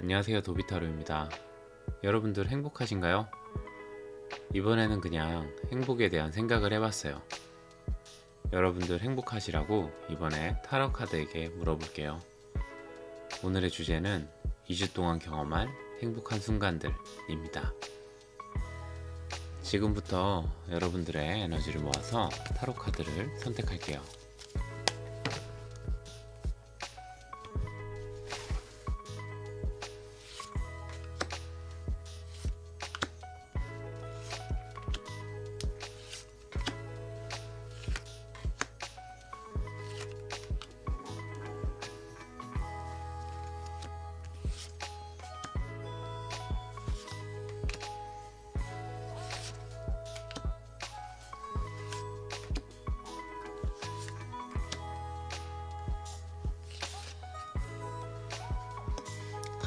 안녕하세요 도비타로입니다. 여러분들 행복하신가요? 이번에는 그냥 행복에 대한 생각을 해봤어요. 여러분들 행복하시라고 이번에 타로 카드에게 물어볼게요. 오늘의 주제는 2주 동안 경험할 행복한 순간들입니다. 지금부터 여러분들의 에너지를 모아서 타로 카드를 선택할게요.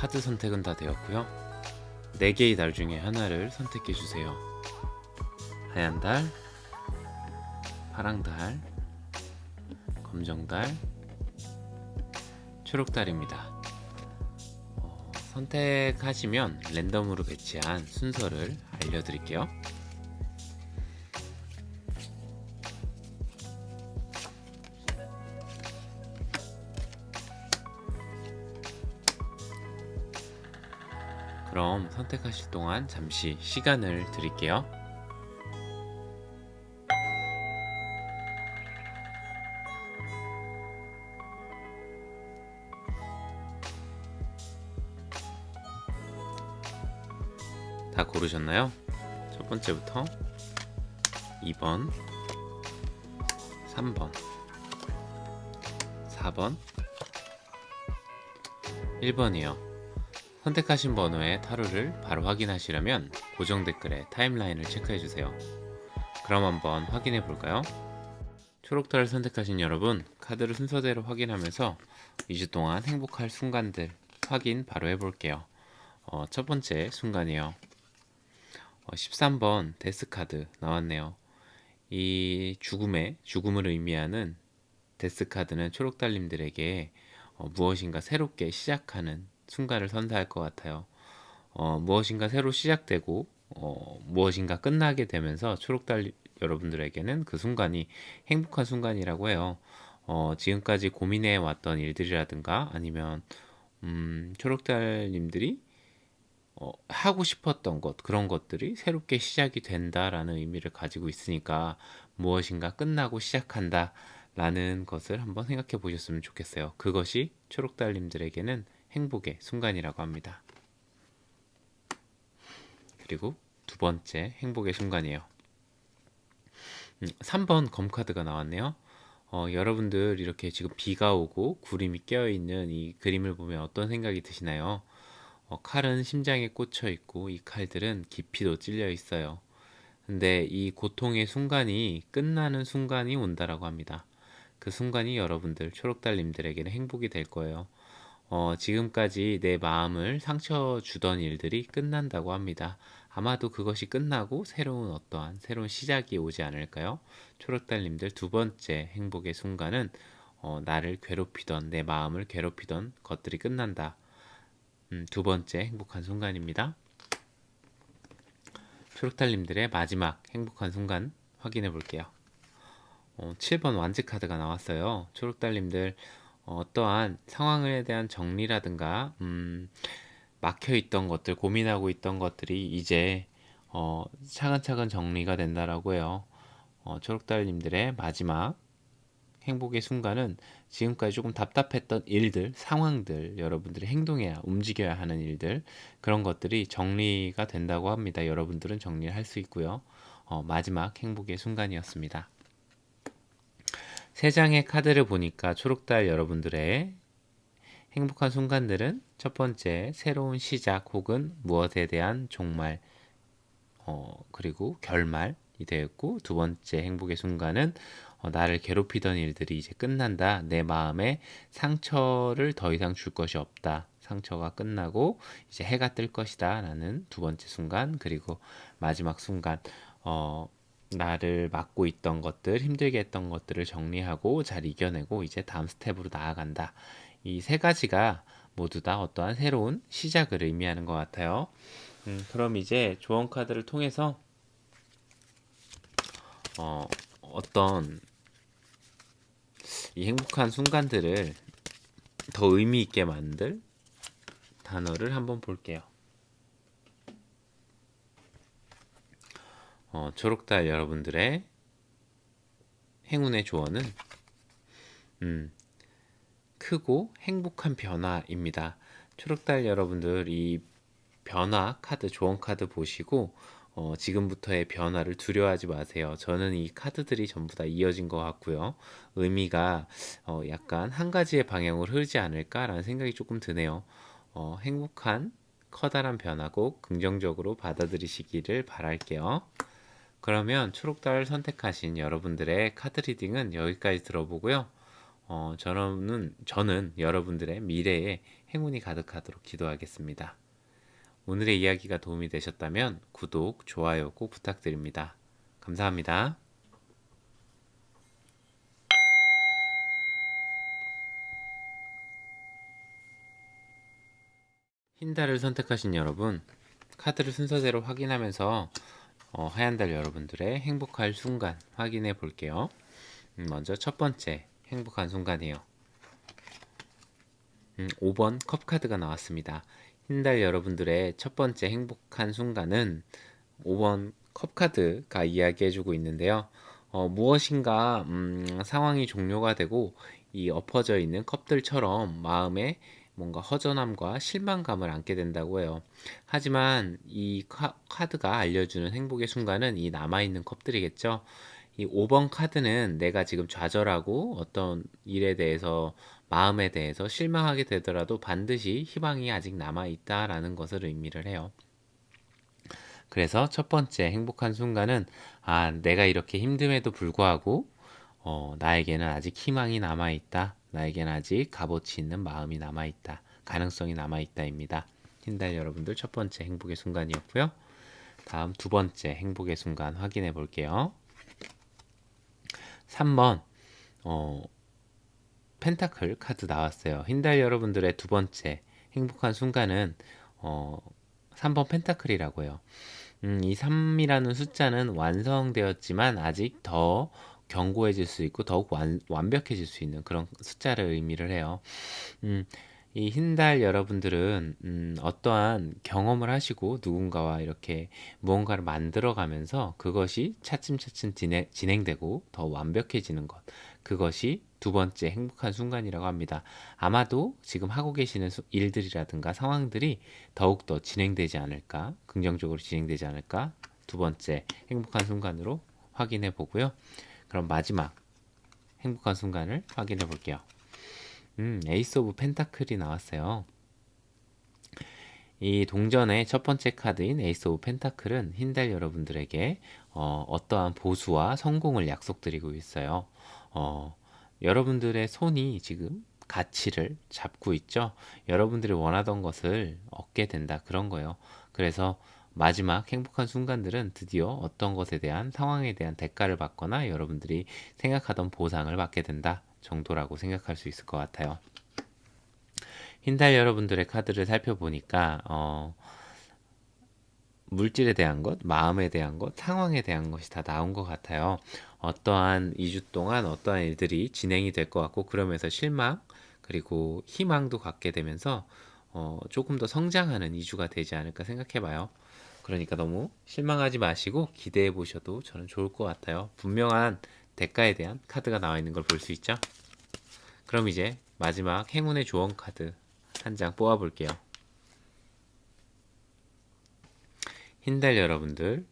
카드 선택은 다 되었고요. 4개의 달 중에 하나를 선택해 주세요. 하얀 달, 파랑 달, 검정 달, 초록 달입니다. 어, 선택하시면 랜덤으로 배치한 순서를 알려드릴게요. 그럼 선택하실 동안 잠시 시간을 드릴게요. 다 고르셨나요? 첫 번째부터 2번, 3번, 4번, 1번이요. 선택하신 번호의 타로를 바로 확인하시려면 고정 댓글에 타임라인을 체크해 주세요. 그럼 한번 확인해 볼까요? 초록달을 선택하신 여러분, 카드를 순서대로 확인하면서 2주 동안 행복할 순간들 확인 바로 해볼게요. 어, 첫 번째 순간이요. 어, 13번 데스 카드 나왔네요. 이 죽음의 죽음을 의미하는 데스 카드는 초록달님들에게 어, 무엇인가 새롭게 시작하는 순간을 선사할 것 같아요. 어, 무엇인가 새로 시작되고 어, 무엇인가 끝나게 되면서 초록달 여러분들에게는 그 순간이 행복한 순간이라고 해요. 어, 지금까지 고민해 왔던 일들이라든가 아니면 음, 초록달님들이 어, 하고 싶었던 것 그런 것들이 새롭게 시작이 된다라는 의미를 가지고 있으니까 무엇인가 끝나고 시작한다. 라는 것을 한번 생각해 보셨으면 좋겠어요. 그것이 초록달님들에게는 행복의 순간이라고 합니다. 그리고 두 번째 행복의 순간이에요. 음, 3번 검카드가 나왔네요. 어, 여러분들 이렇게 지금 비가 오고 구름이 껴 있는 이 그림을 보면 어떤 생각이 드시나요? 어, 칼은 심장에 꽂혀 있고 이 칼들은 깊이도 찔려 있어요. 근데 이 고통의 순간이 끝나는 순간이 온다라고 합니다. 그 순간이 여러분들 초록달님들에게는 행복이 될 거예요. 어, 지금까지 내 마음을 상처 주던 일들이 끝난다고 합니다. 아마도 그것이 끝나고 새로운 어떠한 새로운 시작이 오지 않을까요? 초록달님들 두 번째 행복의 순간은 어, 나를 괴롭히던 내 마음을 괴롭히던 것들이 끝난다. 음, 두 번째 행복한 순간입니다. 초록달님들의 마지막 행복한 순간 확인해 볼게요. 어, 7번 완즈 카드가 나왔어요. 초록달님들 어, 떠한 상황에 대한 정리라든가 음, 막혀 있던 것들, 고민하고 있던 것들이 이제 어, 차근차근 정리가 된다라고 해요. 어, 초록달님들의 마지막 행복의 순간은 지금까지 조금 답답했던 일들, 상황들, 여러분들이 행동해야, 움직여야 하는 일들, 그런 것들이 정리가 된다고 합니다. 여러분들은 정리를 할 수 있고요. 어, 마지막 행복의 순간이었습니다. 세 장의 카드를 보니까 초록달 여러분들의 행복한 순간들은 첫 번째 새로운 시작 혹은 무엇에 대한 종말 어, 그리고 결말이 되었고 두 번째 행복의 순간은 어, 나를 괴롭히던 일들이 이제 끝난다. 내 마음에 상처를 더 이상 줄 것이 없다. 상처가 끝나고 이제 해가 뜰 것이다. 라는 두 번째 순간 그리고 마지막 순간 어, 나를 막고 있던 것들, 힘들게 했던 것들을 정리하고 잘 이겨내고 이제 다음 스텝으로 나아간다. 이 세 가지가 모두 다 어떠한 새로운 시작을 의미하는 것 같아요. 음, 그럼 이제 조언 카드를 통해서 어, 어떤 이 행복한 순간들을 더 의미 있게 만들 단어를 한번 볼게요. 어, 초록달 여러분들의 행운의 조언은 음, 크고 행복한 변화입니다. 초록달 여러분들 이 변화 카드, 조언 카드 보시고 어, 지금부터의 변화를 두려워하지 마세요. 저는 이 카드들이 전부 다 이어진 것 같고요. 의미가 어, 약간 한 가지의 방향으로 흐르지 않을까라는 생각이 조금 드네요. 어, 행복한 커다란 변화고 긍정적으로 받아들이시기를 바랄게요. 그러면 초록달을 선택하신 여러분들의 카드 리딩은 여기까지 들어보고요. 어, 저는, 저는 여러분들의 미래에 행운이 가득하도록 기도하겠습니다. 오늘의 이야기가 도움이 되셨다면 구독, 좋아요 꼭 부탁드립니다. 감사합니다. 흰 달을 선택하신 여러분, 카드를 순서대로 확인하면서 어, 하얀 달 여러분들의 행복할 순간 확인해 볼게요. 음, 먼저 첫 번째 행복한 순간이에요. 음, 5번 컵 카드가 나왔습니다. 흰달 여러분들의 첫 번째 행복한 순간은 5번 컵 카드가 이야기해주고 있는데요. 어, 무엇인가 음, 상황이 종료가 되고 이 엎어져 있는 컵들처럼 마음에 뭔가 허전함과 실망감을 안게 된다고 해요. 하지만 이 카, 카드가 알려주는 행복의 순간은 이 남아있는 컵들이겠죠. 이 5번 카드는 내가 지금 좌절하고 어떤 일에 대해서 마음에 대해서 실망하게 되더라도 반드시 희망이 아직 남아 있다라는 것을 의미를 해요. 그래서 첫 번째 행복한 순간은 아, 내가 이렇게 힘듦에도 불구하고 어, 나에게는 아직 희망이 남아 있다. 나에게는 아직 값어치 있는 마음이 남아 있다. 가능성이 남아 있다입니다. 흰달 여러분들 첫 번째 행복의 순간이었고요. 다음 두 번째 행복의 순간 확인해 볼게요. 3번 어, 펜타클 카드 나왔어요. 흰달 여러분들의 두 번째 행복한 순간은 어, 3번 펜타클이라고 해요. 음, 이 3이라는 숫자는 완성되었지만 아직 더 견고해질 수 있고 더욱 완, 완벽해질 수 있는 그런 숫자를 의미를 해요. 음, 이 흰달 여러분들은 음, 어떠한 경험을 하시고 누군가와 이렇게 무언가를 만들어 가면서 그것이 차츰차츰 진행, 진행되고 더 완벽해지는 것. 그것이 두 번째 행복한 순간이라고 합니다. 아마도 지금 하고 계시는 일들이라든가 상황들이 더욱더 진행되지 않을까, 긍정적으로 진행되지 않을까, 두 번째 행복한 순간으로 확인해 보고요. 그럼 마지막 행복한 순간을 확인해 볼게요. 음, 에이스 오브 펜타클이 나왔어요. 이 동전의 첫 번째 카드인 에이스 오브 펜타클은 흰달 여러분들에게 어, 어떠한 보수와 성공을 약속드리고 있어요. 어, 여러분들의 손이 지금 가치를 잡고 있죠. 여러분들이 원하던 것을 얻게 된다. 그런 거예요. 그래서 마지막 행복한 순간들은 드디어 어떤 것에 대한 상황에 대한 대가를 받거나 여러분들이 생각하던 보상을 받게 된다 정도라고 생각할 수 있을 것 같아요. 흰달 여러분들의 카드를 살펴보니까 어, 물질에 대한 것, 마음에 대한 것, 상황에 대한 것이 다 나온 것 같아요. 어떠한 2주 동안 어떠한 일들이 진행이 될 것 같고 그러면서 실망 그리고 희망도 갖게 되면서 어, 조금 더 성장하는 2주가 되지 않을까 생각해 봐요. 그러니까 너무 실망하지 마시고 기대해 보셔도 저는 좋을 것 같아요. 분명한 대가에 대한 카드가 나와 있는 걸 볼 수 있죠. 그럼 이제 마지막 행운의 조언 카드 한 장 뽑아 볼게요. 흰달 여러분들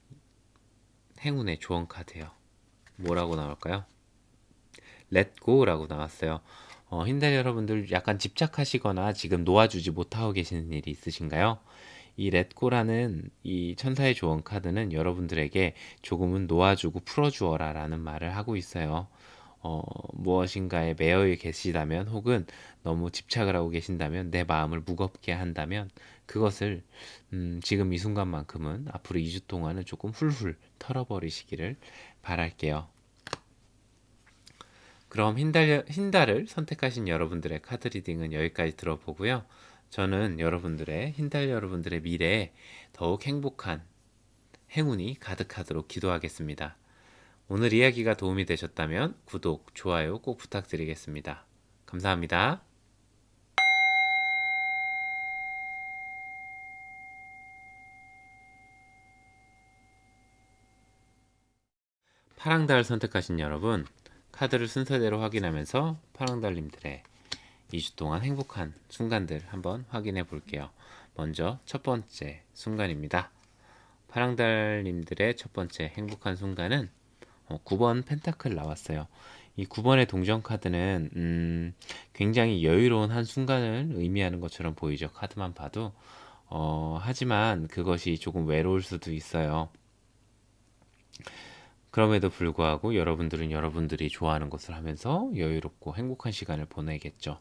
행운의 조언 카드요. 뭐라고 나올까요? 렛고라고 나왔어요. 어, 흰달 여러분들 약간 집착하시거나 지금 놓아주지 못하고 계시는 일이 있으신가요? 이 렛고라는 이 천사의 조언 카드는 여러분들에게 조금은 놓아주고 풀어주어라 라는 말을 하고 있어요. 어, 무엇인가에 매여 계시다면 혹은 너무 집착을 하고 계신다면 내 마음을 무겁게 한다면 그것을 음, 지금 이 순간만큼은 앞으로 2주 동안은 조금 훌훌 털어버리시기를 바랄게요. 그럼 흰달, 흰달을 선택하신 여러분들의 카드 리딩은 여기까지 들어보고요. 저는 여러분들의 흰달 여러분들의 미래에 더욱 행복한 행운이 가득하도록 기도하겠습니다. 오늘 이야기가 도움이 되셨다면 구독, 좋아요 꼭 부탁드리겠습니다. 감사합니다. 파랑달 선택하신 여러분, 카드를 순서대로 확인하면서 파랑달님들의 2주 동안 행복한 순간들 한번 확인해 볼게요. 먼저 첫 번째 순간입니다. 파랑달님들의 첫 번째 행복한 순간은 9번 펜타클 나왔어요. 이 9번의 동전 카드는 음, 굉장히 여유로운 한 순간을 의미하는 것처럼 보이죠. 카드만 봐도. 어, 하지만 그것이 조금 외로울 수도 있어요. 그럼에도 불구하고 여러분들은 여러분들이 좋아하는 것을 하면서 여유롭고 행복한 시간을 보내겠죠.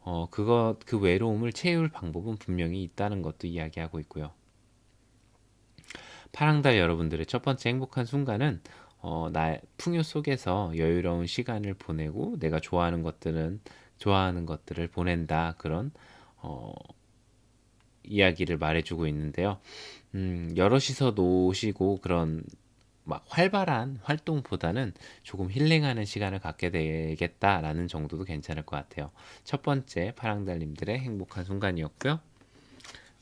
어, 그것, 그 외로움을 채울 방법은 분명히 있다는 것도 이야기하고 있고요. 파랑달 여러분들의 첫 번째 행복한 순간은 어, 나 풍요 속에서 여유로운 시간을 보내고 내가 좋아하는 것들은 좋아하는 것들을 보낸다 그런 어, 이야기를 말해주고 있는데요. 음, 여럿이서 노시고 그런 막 활발한 활동보다는 조금 힐링하는 시간을 갖게 되겠다라는 정도도 괜찮을 것 같아요. 첫 번째 파랑달님들의 행복한 순간이었고요.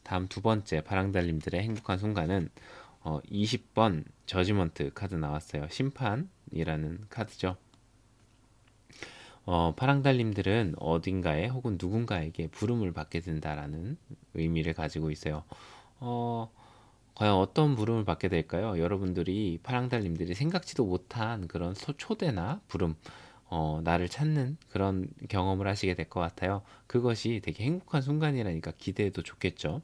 다음 두 번째 파랑달님들의 행복한 순간은 어, 20번 저지먼트 카드 나왔어요. 심판이라는 카드죠. 어, 파랑달님들은 어딘가에 혹은 누군가에게 부름을 받게 된다라는 의미를 가지고 있어요. 어, 과연 어떤 부름을 받게 될까요? 여러분들이 파랑달님들이 생각지도 못한 그런 초대나 부름, 어, 나를 찾는 그런 경험을 하시게 될 것 같아요. 그것이 되게 행복한 순간이라니까 기대해도 좋겠죠.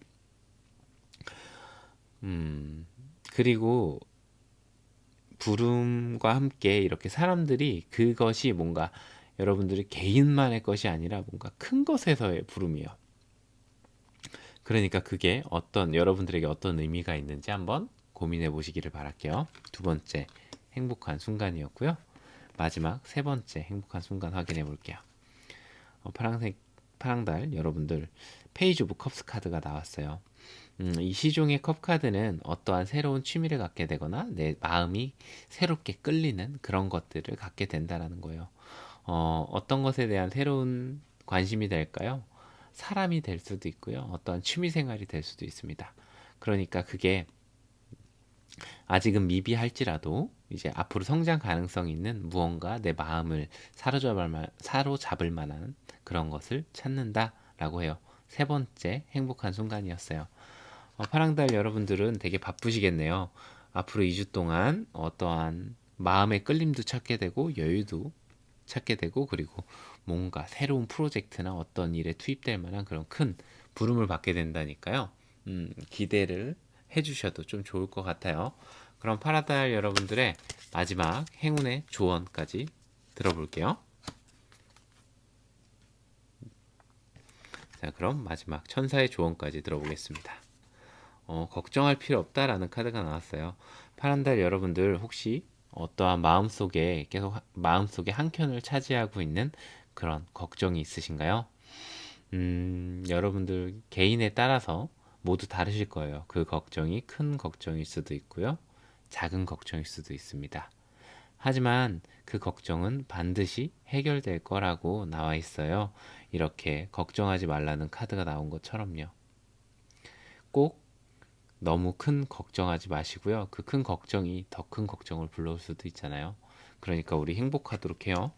음, 그리고 부름과 함께 이렇게 사람들이 그것이 뭔가 여러분들이 개인만의 것이 아니라 뭔가 큰 것에서의 부름이에요. 그러니까 그게 어떤 여러분들에게 어떤 의미가 있는지 한번 고민해 보시기를 바랄게요. 두 번째 행복한 순간이었고요. 마지막 세 번째 행복한 순간 확인해 볼게요. 어, 파랑색 파랑달 여러분들 페이지 오브 컵스 카드가 나왔어요. 음, 이 시종의 컵 카드는 어떠한 새로운 취미를 갖게 되거나 내 마음이 새롭게 끌리는 그런 것들을 갖게 된다라는 거예요. 어, 어떤 것에 대한 새로운 관심이 될까요? 사람이 될 수도 있고요. 어떠한 취미 생활이 될 수도 있습니다. 그러니까 그게 아직은 미비할지라도 이제 앞으로 성장 가능성 있는 무언가 내 마음을 사로잡을, 만, 사로잡을 만한 그런 것을 찾는다라고 해요. 세 번째 행복한 순간이었어요. 어, 파랑달 여러분들은 되게 바쁘시겠네요. 앞으로 2주 동안 어떠한 마음의 끌림도 찾게 되고 여유도 찾게 되고 그리고 뭔가 새로운 프로젝트나 어떤 일에 투입될 만한 그런 큰 부름을 받게 된다니까요. 음, 기대를 해주셔도 좀 좋을 것 같아요. 그럼 파라달 여러분들의 마지막 행운의 조언까지 들어볼게요. 자, 그럼 마지막 천사의 조언까지 들어보겠습니다. 어, 걱정할 필요 없다라는 카드가 나왔어요. 파란달 여러분들 혹시 어떠한 마음속에 계속 마음속에 한 켠을 차지하고 있는 그런 걱정이 있으신가요? 음, 여러분들 개인에 따라서 모두 다르실 거예요. 그 걱정이 큰 걱정일 수도 있고요. 작은 걱정일 수도 있습니다. 하지만 그 걱정은 반드시 해결될 거라고 나와 있어요. 이렇게 걱정하지 말라는 카드가 나온 것처럼요. 꼭 너무 큰 걱정하지 마시고요. 그 큰 걱정이 더 큰 걱정을 불러올 수도 있잖아요. 그러니까 우리 행복하도록 해요.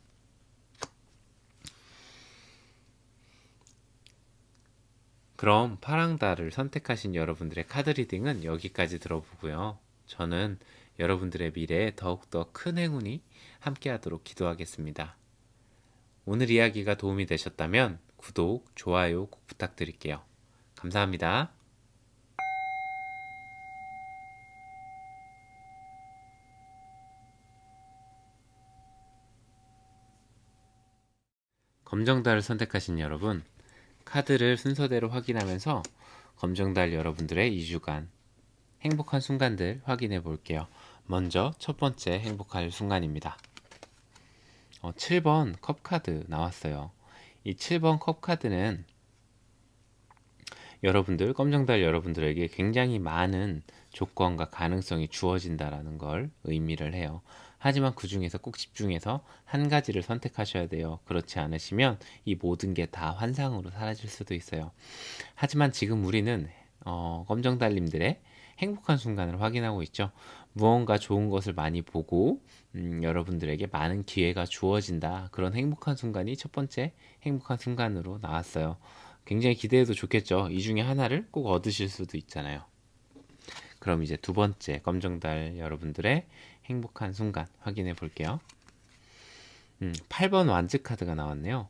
그럼 파랑다를 선택하신 여러분들의 카드 리딩은 여기까지 들어보고요. 저는 여러분들의 미래에 더욱더 큰 행운이 함께하도록 기도하겠습니다. 오늘 이야기가 도움이 되셨다면 구독, 좋아요 꼭 부탁드릴게요. 감사합니다. 검정달을 선택하신 여러분, 카드를 순서대로 확인하면서 검정달 여러분들의 2주간 행복한 순간들 확인해 볼게요. 먼저 첫 번째 행복할 순간입니다. 어, 7번 컵 카드 나왔어요. 이 7번 컵 카드는 여러분들, 검정달 여러분들에게 굉장히 많은 조건과 가능성이 주어진다라는 걸 의미를 해요. 하지만 그 중에서 꼭 집중해서 한 가지를 선택하셔야 돼요. 그렇지 않으시면 이 모든 게 다 환상으로 사라질 수도 있어요. 하지만 지금 우리는 어, 검정달님들의 행복한 순간을 확인하고 있죠. 무언가 좋은 것을 많이 보고 음, 여러분들에게 많은 기회가 주어진다. 그런 행복한 순간이 첫 번째 행복한 순간으로 나왔어요. 굉장히 기대해도 좋겠죠. 이 중에 하나를 꼭 얻으실 수도 있잖아요. 그럼 이제 두 번째 검정달 여러분들의 행복한 순간 확인해 볼게요. 음, 8번 완즈 카드가 나왔네요.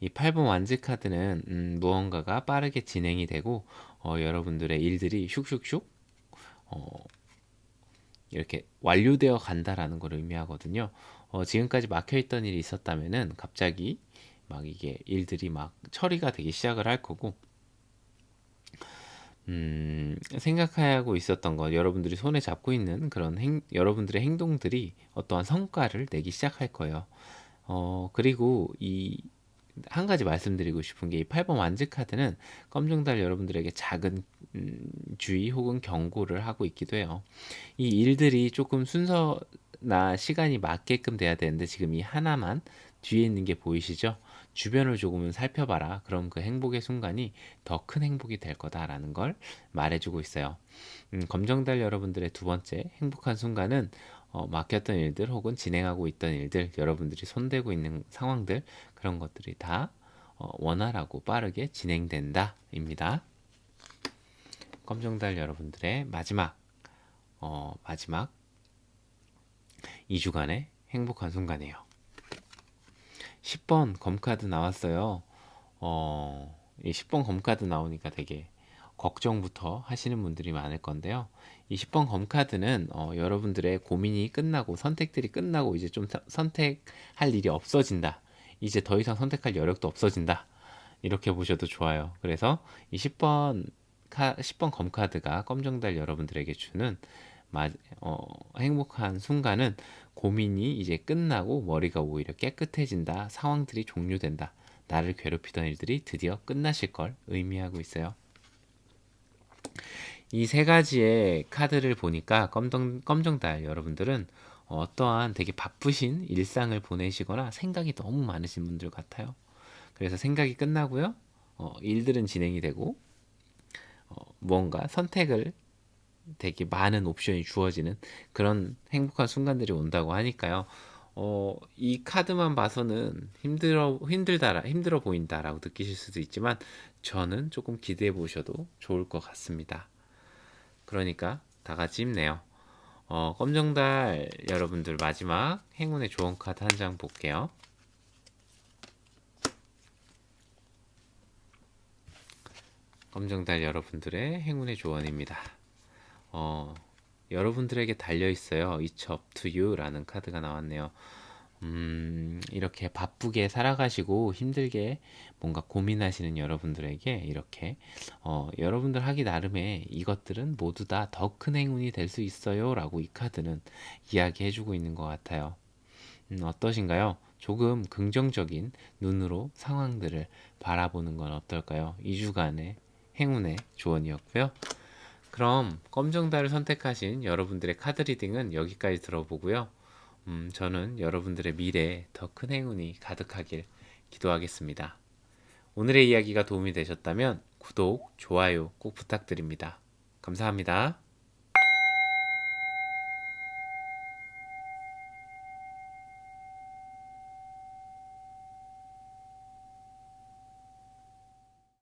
이 8번 완즈 카드는 음, 무언가가 빠르게 진행이 되고 어, 여러분들의 일들이 슉슉슉 어, 이렇게 완료되어 간다라는 걸 의미하거든요. 어, 지금까지 막혀 있던 일이 있었다면은 갑자기 막 이게 일들이 막 처리가 되기 시작을 할 거고 음, 생각하고 있었던 것, 여러분들이 손에 잡고 있는 그런 행, 여러분들의 행동들이 어떠한 성과를 내기 시작할 거예요. 어, 그리고 이, 한 가지 말씀드리고 싶은 게 이 8번 완즈 카드는 검정달 여러분들에게 작은 음, 주의 혹은 경고를 하고 있기도 해요. 이 일들이 조금 순서나 시간이 맞게끔 돼야 되는데 지금 이 하나만 뒤에 있는 게 보이시죠? 주변을 조금은 살펴봐라. 그럼 그 행복의 순간이 더 큰 행복이 될 거다라는 걸 말해주고 있어요. 음, 검정달 여러분들의 두 번째 행복한 순간은 어, 막혔던 일들 혹은 진행하고 있던 일들, 여러분들이 손대고 있는 상황들 그런 것들이 다 어, 원활하고 빠르게 진행된다 입니다. 검정달 여러분들의 마지막 어, 마지막 2주간의 행복한 순간이에요. 10번 검카드 나왔어요. 어, 이 10번 검카드 나오니까 되게 걱정부터 하시는 분들이 많을 건데요. 이 10번 검카드는 어, 여러분들의 고민이 끝나고 선택들이 끝나고 이제 좀 선택할 일이 없어진다. 이제 더 이상 선택할 여력도 없어진다. 이렇게 보셔도 좋아요. 그래서 이 10번 카, 10번 검카드가 검정달 여러분들에게 주는 마, 어, 행복한 순간은 고민이 이제 끝나고 머리가 오히려 깨끗해진다. 상황들이 종료된다. 나를 괴롭히던 일들이 드디어 끝나실 걸 의미하고 있어요. 이 세 가지의 카드를 보니까 검정, 검정달 여러분들은 어떠한 되게 바쁘신 일상을 보내시거나 생각이 너무 많으신 분들 같아요. 그래서 생각이 끝나고요. 어, 일들은 진행이 되고 어, 뭔가 선택을 되게 많은 옵션이 주어지는 그런 행복한 순간들이 온다고 하니까요. 어, 이 카드만 봐서는 힘들어 힘들다 힘들어 보인다라고 느끼실 수도 있지만 저는 조금 기대해 보셔도 좋을 것 같습니다. 그러니까 다 같이 힘내요. 어, 검정달 여러분들 마지막 행운의 조언 카드 한 장 볼게요. 검정달 여러분들의 행운의 조언입니다. 어, 여러분들에게 달려 있어요. It's up to you라는 카드가 나왔네요. 음, 이렇게 바쁘게 살아가시고 힘들게 뭔가 고민하시는 여러분들에게 이렇게 어, 여러분들 하기 나름의 이것들은 모두 다 더 큰 행운이 될 수 있어요 라고 이 카드는 이야기해주고 있는 것 같아요. 음, 어떠신가요? 조금 긍정적인 눈으로 상황들을 바라보는 건 어떨까요? 2주간의 행운의 조언이었고요. 그럼 검정달을 선택하신 여러분들의 카드 리딩은 여기까지 들어보고요. 음, 저는 여러분들의 미래에 더 큰 행운이 가득하길 기도하겠습니다. 오늘의 이야기가 도움이 되셨다면 구독, 좋아요 꼭 부탁드립니다. 감사합니다.